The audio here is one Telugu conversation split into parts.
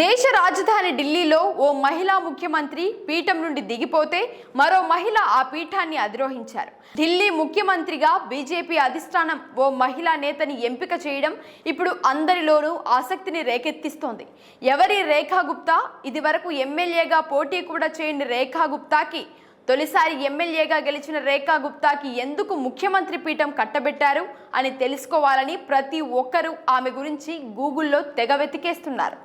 దేశ రాజధాని ఢిల్లీలో ఓ మహిళా ముఖ్యమంత్రి పీఠం నుండి దిగిపోతే మరో మహిళ ఆ పీఠాన్ని అధిరోహించారు. ఢిల్లీ ముఖ్యమంత్రిగా బీజేపీ అధిష్టానం ఓ మహిళా నేతని ఎంపిక చేయడం ఇప్పుడు అందరిలోనూ ఆసక్తిని రేకెత్తిస్తోంది. ఎవరి రేఖా గుప్తా? ఇదివరకు ఎమ్మెల్యేగా పోటీ కూడా చేయని రేఖా గుప్తాకి తొలిసారి ఎమ్మెల్యేగా గెలిచిన రేఖా గుప్తాకి ఎందుకు ముఖ్యమంత్రి పీఠం కట్టబెట్టారు అని తెలుసుకోవాలని ప్రతి ఒక్కరూ ఆమె గురించి గూగుల్లో తెగ వెతికేస్తున్నారు.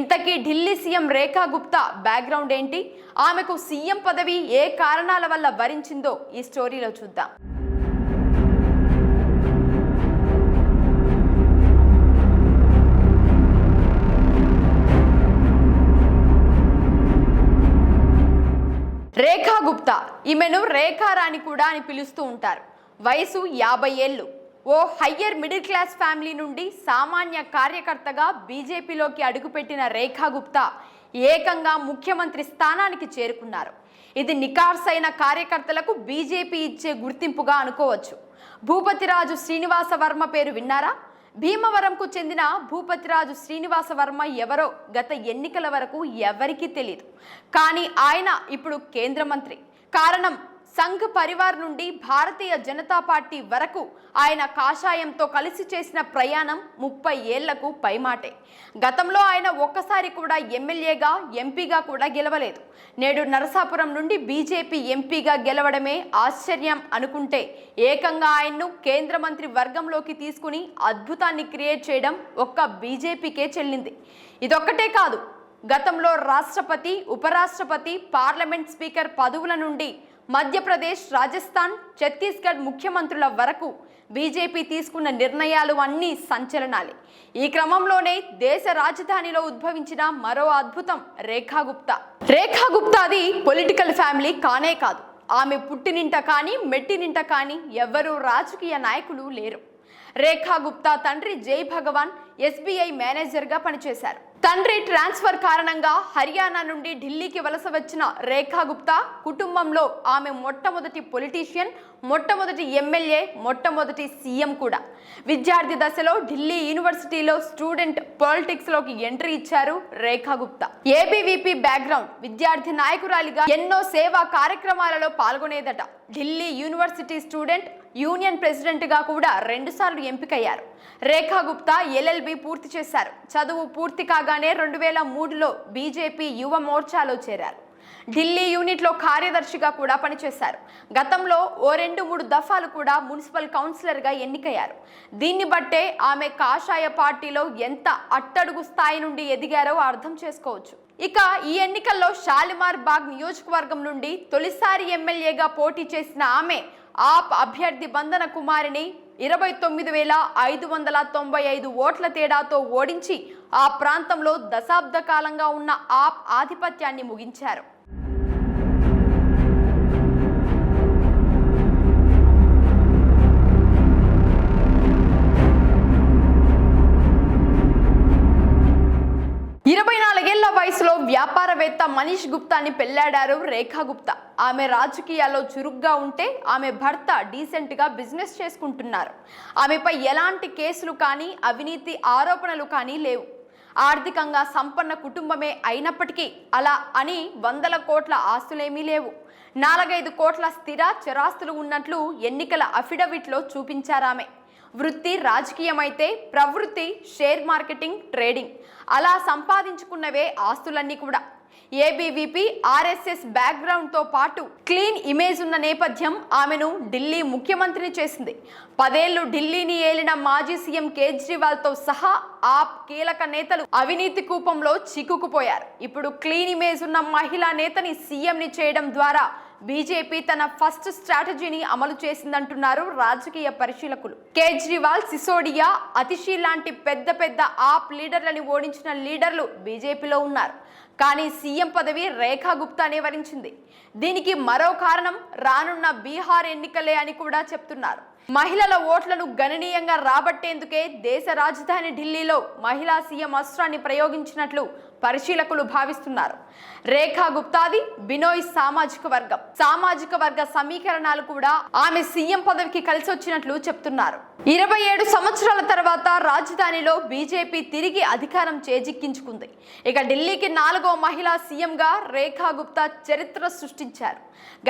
ఇంతకీ ఢిల్లీ సీఎం రేఖా గుప్తా బ్యాక్గ్రౌండ్ ఏంటి? ఆమెకు సీఎం పదవి ఏ కారణాల వల్ల వరించిందో ఈ స్టోరీలో చూద్దాం. రేఖా గుప్తా. ఈమెను రేఖారాణి కూడా అని పిలుస్తూ ఉంటారు. వయసు యాభై ఏళ్ళు. ఓ హయ్యర్ మిడిల్ క్లాస్ ఫ్యామిలీ నుండి సామాన్య కార్యకర్తగా బీజేపీలోకి అడుగుపెట్టిన రేఖా గుప్తా ఏకంగా ముఖ్యమంత్రి స్థానానికి చేరుకున్నారు. ఇది నికార్సైన కార్యకర్తలకు బీజేపీ ఇచ్చే గుర్తింపుగా అనుకోవచ్చు. భూపతిరాజు శ్రీనివాస వర్మ పేరు విన్నారా? భీమవరంకు చెందిన భూపతిరాజు శ్రీనివాస వర్మ ఎవరో గత ఎన్నికల వరకు ఎవరికీ తెలియదు కానీ ఆయన ఇప్పుడు కేంద్ర మంత్రి కారణం సంఘ్ పరివార్ నుండి భారతీయ జనతా పార్టీ వరకు ఆయన కాషాయంతో కలిసి చేసిన ప్రయాణం ముప్పై ఏళ్ళకు పైమాటే. గతంలో ఆయన ఒక్కసారి కూడా ఎమ్మెల్యేగా ఎంపీగా కూడా గెలవలేదు. నేడు నరసాపురం నుండి బీజేపీ ఎంపీగా గెలవడమే ఆశ్చర్యం అనుకుంటే ఏకంగా ఆయన్ను కేంద్ర మంత్రి వర్గంలోకి తీసుకుని అద్భుతాన్ని క్రియేట్ చేయడం ఒక్క బీజేపీకే చెల్లింది. ఇదొక్కటే కాదు గతంలో రాష్ట్రపతి ఉపరాష్ట్రపతి పార్లమెంట్ స్పీకర్ పదవుల నుండి మధ్యప్రదేశ్ రాజస్థాన్ ఛత్తీస్గఢ్ ముఖ్యమంత్రుల వరకు బీజేపీ తీసుకున్న నిర్ణయాలు అన్నీ సంచలనాలే. ఈ క్రమంలోనే దేశ రాజధానిలో ఉద్భవించిన మరో అద్భుతం రేఖా గుప్తా రేఖా గుప్తాది పొలిటికల్ ఫ్యామిలీ కానే కాదు. ఆమె పుట్టినింట కానీ మెట్టినింట కానీ ఎవ్వరూ రాజకీయ నాయకులు లేరు. రేఖా గుప్తా తండ్రి జై భగవాన్ ఎస్బీఐ మేనేజర్గా పనిచేశారు. తండ్రి ట్రాన్స్ఫర్ కారణంగా హర్యానా నుండి ఢిల్లీకి వలస వచ్చిన రేఖా గుప్తా కుటుంబంలో ఆమె మొట్టమొదటి పొలిటీషియన్ మొట్టమొదటి ఎమ్మెల్యే మొట్టమొదటి సీఎం కూడా. విద్యార్థి దశలో ఢిల్లీ యూనివర్సిటీలో స్టూడెంట్ పాలిటిక్స్లోకి ఎంట్రీ ఇచ్చారు రేఖా గుప్తా. ఏబీవీపీ బ్యాక్గ్రౌండ్ విద్యార్థి నాయకురాలిగా ఎన్నో సేవా కార్యక్రమాలలో పాల్గొనేదట. ఢిల్లీ యూనివర్సిటీ స్టూడెంట్ యూనియన్ ప్రెసిడెంట్గా కూడా రెండుసార్లు ఎంపికయ్యారు. రేఖా గుప్తా ఎల్ఎల్బి పూర్తి చేశారు. చదువు పూర్తి కాగానే రెండు వేల మూడులో బీజేపీ యువ మోర్చాలో చేరారు. ఢిల్లీ యూనిట్లో కార్యదర్శిగా కూడా పనిచేశారు. గతంలో ఓ రెండు మూడు దఫాలు కూడా మున్సిపల్ కౌన్సిలర్గా ఎన్నికయ్యారు. దీన్ని బట్టే ఆమె కాషాయ పార్టీలో ఎంత అట్టడుగు స్థాయి నుండి ఎదిగారో అర్థం చేసుకోవచ్చు. ఇక ఈ ఎన్నికల్లో షాలిమార్ బాగ్ నియోజకవర్గం నుండి తొలిసారి ఎమ్మెల్యేగా పోటీ చేసిన ఆమె ఆప్ అభ్యర్థి బంధన కుమారిని ఇరవై తొమ్మిది వేల ఐదు వందల తొంభై ఐదు ఓట్ల తేడాతో ఓడించి ఆ ప్రాంతంలో దశాబ్ద కాలంగా ఉన్న ఆప్ ఆధిపత్యాన్ని ముగించారు. మనీష్ గుప్తాని పెళ్ళాడారు రేఖా గుప్తా. ఆమె రాజకీయాల్లో చురుగ్గా ఉంటే ఆమె భర్త డీసెంట్గా బిజినెస్ చేసుకుంటున్నారు. ఆమెపై ఎలాంటి కేసులు కానీ అవినీతి ఆరోపణలు కానీ లేవు. ఆర్థికంగా సంపన్న కుటుంబమే అయినప్పటికీ అలా అని వందల కోట్ల ఆస్తులేమీ లేవు. నాలుగైదు కోట్ల స్థిర చరాస్తులు ఉన్నట్లు ఎన్నికల అఫిడవిట్లో చూపించారామె. వృత్తి రాజకీయమైతే ప్రవృత్తి షేర్ మార్కెటింగ్ ట్రేడింగ్. అలా సంపాదించుకున్నవే ఆస్తులన్నీ కూడా. ఏబీవీపీ ఆర్ఎస్ఎస్ బ్యాక్గ్రౌండ్తో పాటు క్లీన్ ఇమేజ్ ఉన్న నేపథ్యం ఆమెను ఢిల్లీ ముఖ్యమంత్రిని చేసింది. పదేళ్ళు ఢిల్లీని ఏలిన మాజీ సీఎం కేజ్రీవాల్తో సహా ఆప్ కీలక నేతలు అవినీతి కూపంలో చిక్కుకుపోయారు. ఇప్పుడు క్లీన్ ఇమేజ్ ఉన్న మహిళా నేతని సీఎంని చేయడం ద్వారా బీజేపీ తన ఫస్ట్ స్ట్రాటజీని అమలు చేసిందంటున్నారు రాజకీయ పరిశీలకులు. కేజ్రీవాల్ సిసోడియా అతిషి లాంటి పెద్ద పెద్ద ఆప్ లీడర్లని ఓడించిన లీడర్లు బీజేపీలో ఉన్నారు. కానీ సీఎం పదవి రేఖా గుప్తానే వరించింది. దీనికి మరో కారణం రానున్న బీహార్ ఎన్నికలే అని కూడా చెప్తున్నారు. మహిళల ఓట్లను గణనీయంగా రాబట్టేందుకే దేశ రాజధాని ఢిల్లీలో మహిళా సీఎం అస్త్రాన్ని ప్రయోగించినట్లు పరిశీలకులు భావిస్తున్నారు. రేఖా గుప్తాది బినోయ్ సామాజిక వర్గం. సామాజిక వర్గ సమీకరణాలు కూడా ఆమె సీఎం పదవికి కలిసి వచ్చినట్లు చెప్తున్నారు. ఇరవై ఏడు సంవత్సరాల తర్వాత రాజధానిలో బీజేపీ తిరిగి అధికారం చేజిక్కించుకుంది. ఇక ఢిల్లీకి నాలుగో మహిళా సీఎంగా రేఖా గుప్తా చరిత్ర సృష్టించారు.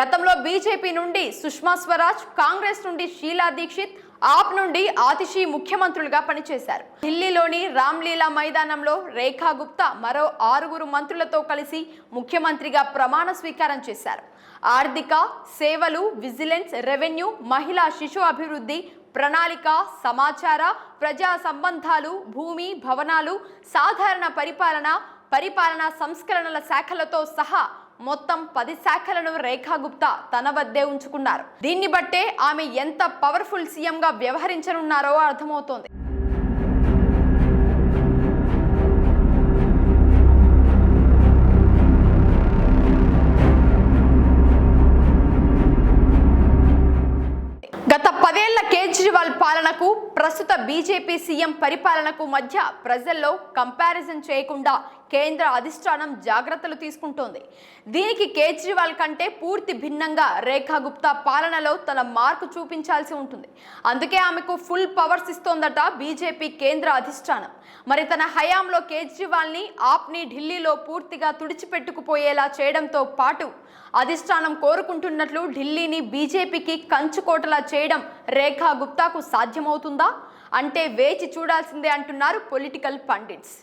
గతంలో బీజేపీ నుండి సుష్మా స్వరాజ్ కాంగ్రెస్ నుండి షీలా దీక్షిత్ ఆప్ నుండి ఆతిషి ముఖ్యమంత్రులుగా పనిచేశారు. ఢిల్లీలోని రామ్లీలా మైదానంలో రేఖా గుప్తా మరో ఆరుగురు మంత్రులతో కలిసి ముఖ్యమంత్రిగా ప్రమాణ స్వీకారం చేశారు. ఆర్థిక సేవలు విజిలెన్స్ రెవెన్యూ మహిళా శిశు అభివృద్ధి ప్రణాళిక సమాచార ప్రజా సంబంధాలు భూమి భవనాలు సాధారణ పరిపాలన పరిపాలనా సంస్కరణల శాఖలతో సహా మొత్తం పది శాఖలను రేఖా గుప్తా తన వద్దే ఉంచుకున్నారు. దీన్ని బట్టే ఆమె ఎంత పవర్ఫుల్ సీఎంగా వ్యవహరించనున్నారో అర్థమవుతోంది. గత పదేళ్ళ కేజ్రీవాల్ పాలనకు ప్రస్తుత బీజేపీ సీఎం పరిపాలనకు మధ్య ప్రజల్లో కంపారిజన్ చేయకుండా కేంద్ర అధిష్టానం జాగ్రత్తలు తీసుకుంటోంది. దీనికి కేజ్రీవాల్ కంటే పూర్తి భిన్నంగా రేఖా గుప్తా పాలనలో తన మార్కు చూపించాల్సి ఉంటుంది. అందుకే ఆమెకు ఫుల్ పవర్స్ ఇస్తోందట బీజేపీ కేంద్ర అధిష్టానం. మరి తన హయాంలో కేజ్రీవాల్ని ఆప్ని ఢిల్లీలో పూర్తిగా తుడిచిపెట్టుకుపోయేలా చేయడంతో పాటు అధిష్టానం కోరుకుంటున్నట్లు ఢిల్లీని బీజేపీకి కంచుకోటలా చేయడం రేఖా గుప్తాకు సాధ్యమవుతుందా? అంటే వేచి చూడాల్సిందే అంటున్నారు పొలిటికల్ పండిట్స్.